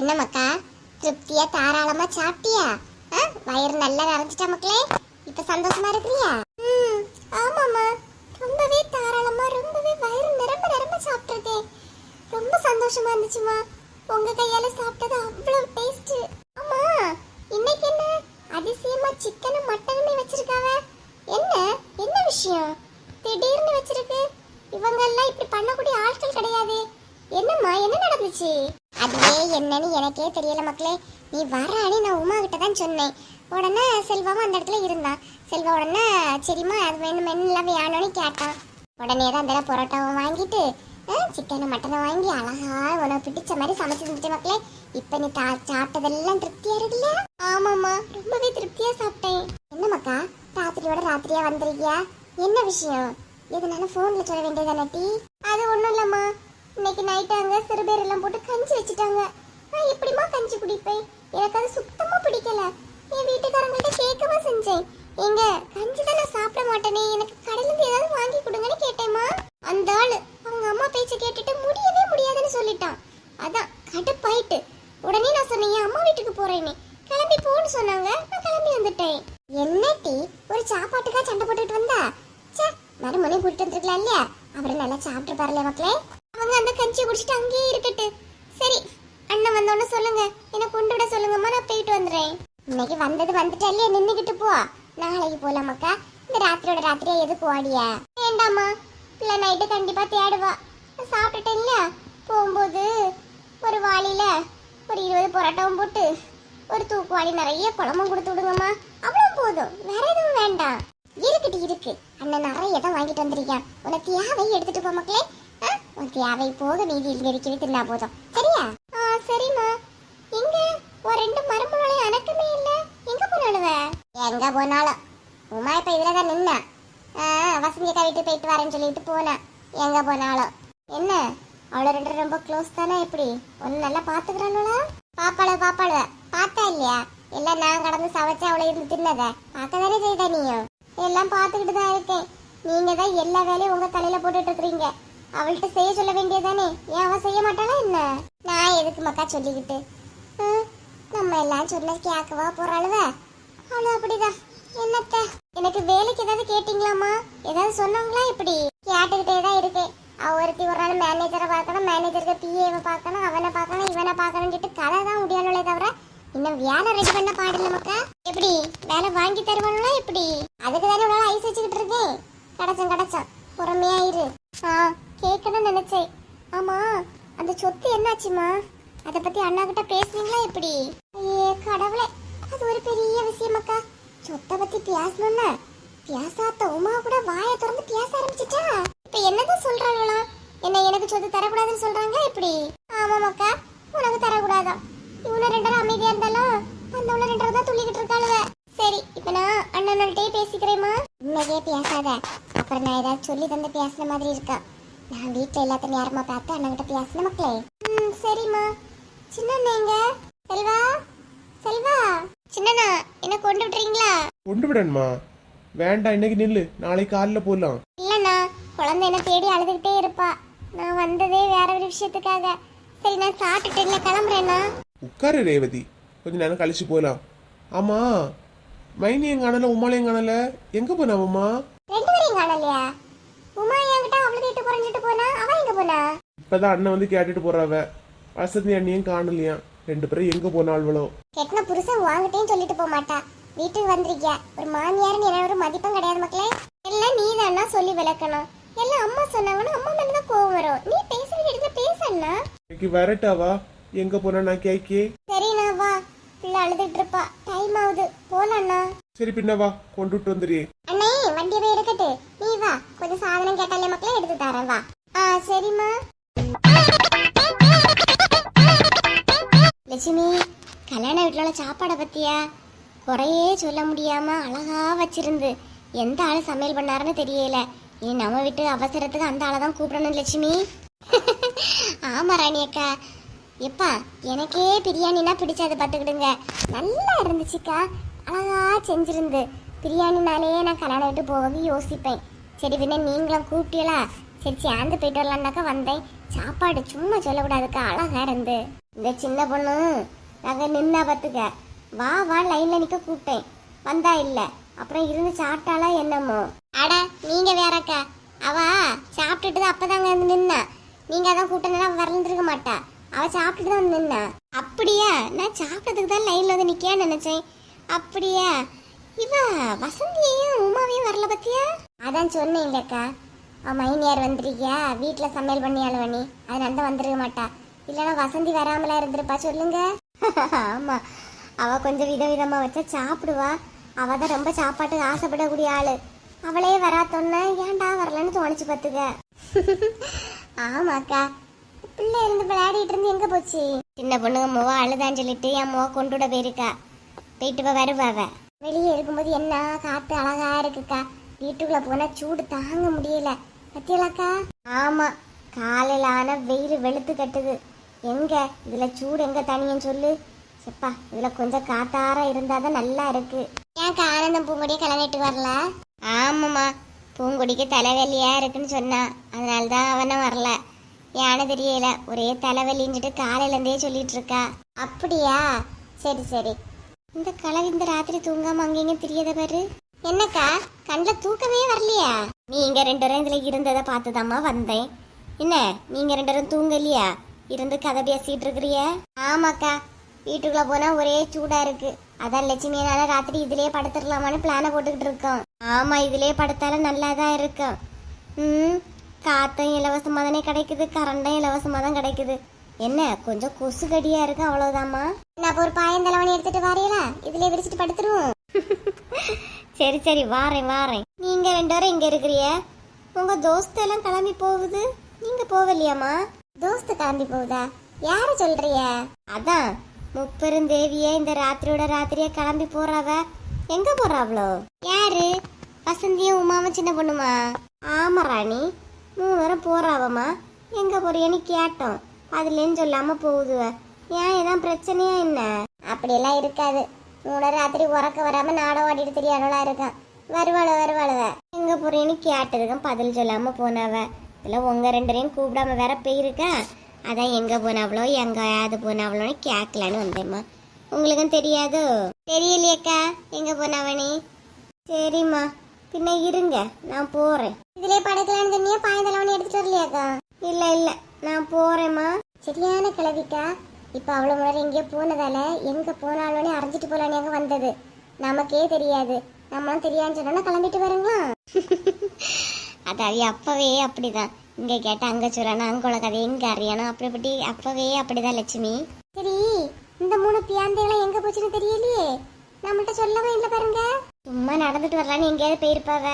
என்ன மக்கா திருப்தியா தாராளமா சாப்பிட்டியா? ஆ? வயிறு நல்லா நிறைஞ்சிட்டா மக்களே இப்ப சந்தோஷமா இருக்கிறியா? ம் ஆமாம்மா. ரொம்பவே தாராளமா ரொம்பவே வயிறு நிரம்ப நிரம்ப சாப்பிட்டிருக்கேன் ரொம்ப சந்தோஷமா இருந்துச்சுமா உங்க கையால சாப்பிட்டது அவ்வளவு டேஸ்ட் ஆமா இன்னைக்கு என்ன? அதிசயமா சிக்கனும் மட்டனுமே வச்சிருக்காவ? என்ன? என்ன விஷயம்? திடீர்னு வச்சிருக்கு. இவங்க எல்லாம் இப்படி பண்ணக்கூடிய ஆட்கள் கிடையாது. என்னம்மா என்ன நடந்துச்சு? அதுவே என்னன்னு எனக்கே தெரியல மக்களே. நீ வரானே நான் உமா கிட்ட தான் சொன்னேன். உடனே செல்வாவும் அந்த இடத்துல இருந்தான். செல்வா உடனே சரிம்மா அது வேணும் மென்னுலாம் வேணும்னு கேட்டான். உடனே தான் அந்த பரோட்டாவை வாங்கிட்டு சிக்கனை மட்டனை வாங்கி அழகா உனக்கு பிடிச்ச மாதிரி சமைச்சு தந்துட்டு மக்களே. இப்போ நீ தா சாப்பிட்டதெல்லாம் திருப்தியா இருக்குல்ல ஆமாம்மா ரொம்பவே திருப்தியா சாப்பிட்டேன். என்ன மக்கா ராத்திரியோட ராத்திரியா வந்திருக்கியா? என்ன விஷயம்? எதனால ஃபோனில் சொல்ல வேண்டியதானே டீ? அது ஒன்றும் இல்லைம்மா. இன்னைக்கு நைட் அங்க சிறுபேர் எல்லாம் போட்டு கஞ்சி வச்சுட்டாங்க. நான் எப்படிம்மா கஞ்சி குடிப்பேன்? எனக்கு அது சுத்தமா பிடிக்கல. என் வீட்டுக்காரங்கள்ட்ட கேட்கவா செஞ்சேன். எங்க கஞ்சி தான் நான் சாப்பிட மாட்டேனே. எனக்கு கடையில இருந்து ஏதாவது வாங்கி கொடுங்கன்னு கேட்டேம்மா. அந்த ஆளு அவங்க அம்மா பேச்ச கேட்டுட்டு முடியவே முடியாதுன்னு சொல்லிட்டான். அதான் கடுப்பாயிட்டு. உடனே நான் சொன்னேன் அம்மா வீட்டுக்கு போறேன்னு. கிளம்பி போன்னு சொன்னாங்க. நான் கிளம்பி வந்துட்டேன். என்ன டீ? ஒரு சாப்பாட்டுக்கா சண்டை போட்டுட்டு வந்தா? ச்சே மறுமணி கூட்டிட்டு வந்துருக்கலாம் இல்லையா அவரை நல்லா சாப்பிட்டு பாருல மக்களே. அவங்க அந்த கஞ்சியை குடிச்சிட்டு அங்கேயே இருக்கட்டு. சரி அண்ணன் வந்தோன்னு சொல்லுங்க. என்ன கொண்டு விட சொல்லுங்கம்மா நான் போயிட்டு வந்துடுறேன். இன்னைக்கு வந்தது வந்துட்டாலே நின்றுக்கிட்டு போ. நாளைக்கு போலாமாக்கா? இந்த ராத்திரியோட ராத்திரியா எதுக்கு ஓடியா? வேண்டாம்மா. பிள்ளை நைட்டு கண்டிப்பா தேடுவா. நான் சாப்பிட்டுட்டேன்ல. போகும்போது ஒரு வாளியில ஒரு இருபது பரோட்டாவும் போட்டு ஒரு தூக்குவாளி நிறைய குழம்பும் கொடுத்து விடுங்கம்மா. அவ்வளோ போதும். வேற எதுவும் வேண்டாம். இருக்குடி இருக்கு. அண்ணன் நிறைய தான் வாங்கிட்டு வந்திருக்கேன். உனக்கு யாவை எடுத்துட்டு போ மக்களே. உன் தேவை போக மீதி இங்க தின்னா போதும். சரியா? ஆ சரிம்மா. எங்க? ஒரு ரெண்டு மருமகளை அணக்கமே இல்ல. எங்க போனாலுவ எங்க போனாலும். உமா இப்ப இதுல தான் நின்னா. வசந்தி அக்கா போயிட்டு வரேன்னு சொல்லிட்டு போனா. எங்க போனாலும். என்ன? அவளை ரெண்டு ரொம்ப க்ளோஸ் தானே எப்படி? ஒன்னு நல்லா பாத்துக்கிறாங்களா பாப்பாள பாப்பாள. பார்த்தா இல்லையா? எல்லாம் நான் கடந்து சமைச்சு அவளை இருந்து தின்னத. பார்க்க தானே செய்த நீயும் எல்லாம் பார்த்துக்கிட்டு தான் இருக்கேன். நீங்க தான் எல்லா வேலையும் உங்க தலையில போட்டுட்டு இருக்கிறீங்க. அவள்கிட்ட செய்ய சொல்ல வேண்டியதானே ஏன் அவ செய்ய மாட்டாளா என்ன? நான் எதுக்கு மக்கா சொல்லிக்கிட்டு? நம்ம எல்லாம் சொன்ன கேட்கவா போறாளுவ அவளும் அப்படிதான் என்னத்த? எனக்கு வேலைக்கு ஏதாவது கேட்டீங்களாமா ஏதாவது சொன்னாங்களா இப்படி? கேட்டுக்கிட்டே தான் இருக்கேன். அவ ஒருத்தி ஒரு நாள் மேனேஜரை பார்க்கணும் மேனேஜருக்கு பிஏவை பார்க்கணும் அவனை பார்க்கணும் இவனை பார்க்கணும்னு சொல்லிட்டு கதை தான் முடியாளே தவிர இன்னும் வேலை ரெடி பண்ண பாடல மக்கா. எப்படி? வேலை வாங்கி தருவாங்களா எப்படி? அதுக்கு தானே இவ்வளவு ஐஸ் வச்சுக்கிட்டு இருக்கேன். கிடைச்சம் கிடைச்சம். பொறுமையா இரு. ஆ கேட்கணும்னு நினைச்சேன். ஆமா அந்த சொத்து என்னாச்சுமா? அத பத்தி அண்ணா கிட்ட பேசுனீங்களா எப்படி? ஐயே கடவுளே அது ஒரு பெரிய விஷயம் அக்கா. சொத்தை பத்தி பேசணும்னா பேசாத உமா கூட வாயை திறந்து பேச ஆரம்பிச்சிட்டா? இப்ப என்னதான் சொல்றாங்களா? என்ன எனக்கு சொத்து தரக்கூடாதுன்னு சொல்றாங்க எப்படி? ஆமாம் அக்கா உனக்கு தரக்கூடாதான் இவன ரெண்டரை அமைதியா இருந்தாலும் அந்த உள்ள ரெண்டரை தான் துள்ளிக்கிட்டு இருக்காளுங்க. சரி இப்ப நான் அண்ணன்கிட்டயே பேசிக்கிறேம்மா. உண்மையே பேசாத. அப்புறம் நான் ஏதாவது சொல்லி தந்து பேசுன மாதிரி இருக்கா? நான் வீட்டுல எல்லாத்தையும் நேரமா பார்த்து அண்ணன்கிட்ட பேசின மக்களே. ம் சரிம்மா. சின்ன எங்க? செல்வா? செல்வா? சின்னண்ணா என்ன கொண்டு விட்டுறீங்களா? கொண்டு விடணுமா? வேண்டாம் இன்னைக்கு நில்லு. நாளைக்கு காலைல போகலாம் இல்லண்ணா குழந்தை என்ன தேடி அழுதுகிட்டே இருப்பா. நான் வந்ததே வேற ஒரு விஷயத்துக்காக. சரி நான் சாப்பிட்டுட்டு இல்லை கிளம்புறேண்ணா. உட்காரு ரேவதி. கொஞ்ச நேரம் கழிச்சு போகலாம் ஆமா மைனியும் காணல உமாலையும் காணல. எங்க போனாவம்மா ரெண்டு பேரையும் காணலையா? உமா என்கிட்ட அவளுக்கு இட்டு குறைஞ்சிட்டு போனா அவ எங்க போனா? இப்பதான் அண்ணன் வந்து கேட்டுட்டு போறாவ. வசந்தி அண்ணியும் காணலையா? ரெண்டு பேரும் எங்க போனாள்வளோ? கெட்டின புருஷன் வாங்கிட்டேன்னு சொல்லிட்டு போக மாட்டா. வீட்டுக்கு வந்திருக்கியா? ஒரு மாமியார்னு என்ன ஒரு மதிப்பம் கிடையாது மக்களே. எல்லாம் நீ தானா சொல்லி விளக்கணும். எல்லாம் அம்மா சொன்னாங்கன்னா அம்மா மேல தான் கோவம் வரும். நீ பேச வேண்டிய இடத்துல பேசண்ணா இன்னைக்கு வரட்டாவா? எங்க போனா நான் கேக்கே? சரிண்ணா வா. பிள்ளை அழுதுட்டு இருப்பா. டைம் ஆகுது. போலண்ணா சரி பின்ன வா. கொண்டுட்டு வந்துரு. எடுக்கட்டு. நீ வா. கொஞ்சம் சாதனம் கேட்டாலே மக்களே எடுத்து தரேன். வா. ஆ சரிம்மா. லட்சுமி கல்யாண வீட்டில் உள்ள சாப்பாடை பத்தியா? குறையே சொல்ல முடியாம அழகா வச்சிருந்து எந்த ஆள் சமையல் பண்ணாருன்னு தெரியல. இனி நம்ம வீட்டு அவசரத்துக்கு அந்த ஆளை தான் கூப்பிடணும் லட்சுமி. ஆமா ராணி அக்கா. எப்பா எனக்கே பிரியாணினா பிடிச்சது பார்த்துக்கிடுங்க. நல்லா இருந்துச்சுக்கா. அழகா செஞ்சிருந்து. பிரியாணினாலே நான் கல்யாணம் விட்டு போகவே யோசிப்பேன். சரி பின்ன நீங்களும் கூப்பிட்டீங்களா? சரி சேர்ந்து போயிட்டு வரலான்னாக்கா வந்தேன். சாப்பாடு சும்மா சொல்லக்கூடாதுக்கா அழகா இருந்து. இந்த சின்ன பொண்ணு நாங்கள் நின்னா பார்த்துக்க. வா வா லைனில் நிற்க கூப்பிட்டேன். வந்தா இல்லை. அப்புறம் இருந்து சாப்பிட்டாலா என்னமோ. அட நீங்கள் வேறக்கா. அவ சாப்பிட்டுட்டு தான் அப்போதாங்க வந்து நின்னா. நீங்கள் அதான் கூப்பிட்டனா வரலந்துருக்க மாட்டா. அவ சாப்பிட்டுட்டு தான் வந்து நின்னா. அப்படியா? நான் சாப்பிட்டதுக்கு தான் லைனில் வந்து நிக்கேன்னு நினச்சேன். அப்படியா? இவ வசந்தியையும் உமாவையும் வரல பத்தியா? அதான் சொன்னேன் இல்லக்கா அவ மைனியார் வந்திருக்கியா? வீட்டில் சமையல் பண்ணி அழுவணி அதனால தான் வந்துருக்க மாட்டா. இல்லைன்னா வசந்தி வராமலா இருந்திருப்பா சொல்லுங்க. ஆமா. அவ கொஞ்சம் விதவிதமா வச்சா சாப்பிடுவா. அவ தான் ரொம்ப சாப்பாட்டுக்கு ஆசைப்படக்கூடிய ஆளு. அவளே வராத்தொன்ன ஏன்டா வரலன்னு தோணிச்சு பாத்துக்க. ஆமாக்கா. பிள்ளை இருந்து விளையாடிட்டு இருந்து எங்க போச்சு? சின்ன பொண்ணுங்க முவா அழுதான்னு சொல்லிட்டு என் மூவா கொண்டுட போயிருக்கா. போயிட்டு வருவா வருவாவ வெளியே இருக்கும்போது என்ன காத்து அழகா இருக்குக்கா? வீட்டுக்குள்ள போனா சூடு தாங்க முடியல. பத்தியலாக்கா? ஆமா காலையில ஆன வெயில் வெளுத்து கட்டுது. எங்க? இதுல சூடு எங்க தனியன்னு சொல்லு. செப்பா இதுல கொஞ்சம் காத்தார இருந்தாதான் நல்லா இருக்கு. ஏன் ஆனந்தம் பூங்கொடிய கிளம்பிட்டு வரல? ஆமாம்மா பூங்கொடிக்கு தலைவலியா இருக்குன்னு சொன்னா. அதனால தான் அவனும் வரல. ஏன்னு தெரியல ஒரே தலைவலின்னுட்டு காலையில இருந்தே சொல்லிட்டு இருக்கா. அப்படியா? சரி சரி. இந்த கலர் இந்த ராத்திரி தூங்காம அங்கங்க தெரியாத பாரு. என்னக்கா கண்ணில் தூக்கமே வரலையா? நீங்க ரெண்டு பேரும் இதுல இருந்ததை பார்த்துதாம்மா வந்தேன். என்ன நீங்க ரெண்டு பேரும் தூங்கலையா? இருந்து கதை பேசிட்டு இருக்கிறிய? ஆமாக்கா வீட்டுக்குள்ள போனா ஒரே சூடா இருக்கு. அதான் லட்சுமியனால ராத்திரி இதுலயே படுத்துடலாமான்னு பிளான போட்டுக்கிட்டு இருக்கோம். ஆமா இதுலயே படுத்தாலும் நல்லா தான் இருக்கும். ம் காத்தும் இலவசமா தானே கிடைக்குது கரண்டும் இலவசமா தான் கிடைக்குது. என்ன கொஞ்சம் கொசு கடியா இருக்கு அவ்வளவுதாம்மா. நான் அப்ப ஒரு பாயந்தலவணி எடுத்துட்டு வரீங்களா? இதுலயே விரிச்சிட்டு படுத்துருவோம். சரி சரி வாரேன் வாரேன். நீங்க ரெண்டு பேரும் இங்க இருக்கிறிய உங்க தோஸ்து எல்லாம் கிளம்பி போகுது. நீங்க போகலையாமா தோஸ்து கிளம்பி போகுதா? யார சொல்றிய அதான் முப்பெருந்தேவியே இந்த ராத்திரியோட ராத்திரியா கிளம்பி போறாவ. எங்க போறாவளோ? யாரு? வசந்தியும் உமாவும் சின்ன பொண்ணுமா? ஆமா ராணி. மூணு பேரும் போறாவம்மா. எங்க போறியன்னு கேட்டோம். அதுலேன்னு சொல்லாமல் போகுதுவ. ஏன் எதான் பிரச்சனையா என்ன? அப்படியெல்லாம் இருக்காது. மூணு ராத்திரி உறக்க வராமல் நாடம் ஓடிட்டு தெரியாதவளா இருக்கான் வருவாள வருவாளுவ எங்க போறேன்னு கேட்டதுக்கும் பதில் சொல்லாம போனாவ. இதில் உங்க ரெண்டரையும் கூப்பிடாம வேற போயிருக்கா? அதான் எங்க போனாவளோ எங்கயாவது போனாவளோன்னு கேட்கலான்னு வந்தேம்மா. உங்களுக்கும் தெரியாது? தெரியலையேக்கா எங்க போனாவனே சரிம்மா பின்ன இருங்க நான் போறேன். இதுலயே படுக்கலான்னு சொன்னியா பாயந்தலவனி எடுத்துட்டு வரலையாக்கா? இல்ல இல்ல. நான் போறேம்மா. சரியான கிளவிக்கா இப்ப அவ்வளவு முறை எங்கேயோ போனதால எங்க போனாலும் அரைஞ்சிட்டு போலான்னு வந்தது? நமக்கே தெரியாது. நம்மளும் தெரியாதுன்னு சொன்னோன்னா கிளம்பிட்டு வருங்களா? அது அவி அப்பவே அப்படிதான். இங்க கேட்டா அங்க சொல்லணும் அங்க உள்ள கதை எங்க அறியணும் அப்படி அப்பவே அப்படிதான் லட்சுமி. சரி இந்த மூணு பியாந்தைகளை எங்க போச்சுன்னு தெரியலையே? நம்மள்ட்ட சொல்லவே இல்லை பாருங்க. சும்மா நடந்துட்டு வரலான்னு எங்கேயாவது போயிருப்பாவ.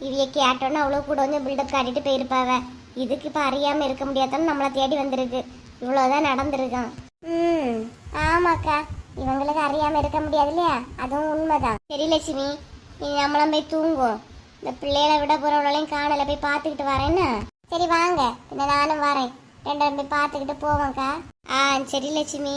இவைய கேட்டோன்னு அவ்வளோ கூட வந்து பில்டப் காட்டிட்டு போயிருப்பாவ. இதுக்கு இப்போ அறியாம இருக்க முடியாதான்னு நம்மளை தேடி வந்திருக்கு. இவ்வளோதான் நடந்திருக்கான். ம் ஆமாக்கா. இவங்களுக்கு அறியாம இருக்க முடியாது இல்லையா? அதுவும் உண்மைதான். சரி லட்சுமி. நீ நம்மளும் போய் தூங்குவோம். இந்த பிள்ளைகளை விட போறவளையும் காணல போய் பார்த்துக்கிட்டு வரேன்னு சரி வாங்க. பின்ன நானும் வரேன். ரெண்டு போய் பார்த்துக்கிட்டு போவோம்க்கா. ஆ சரி லட்சுமி.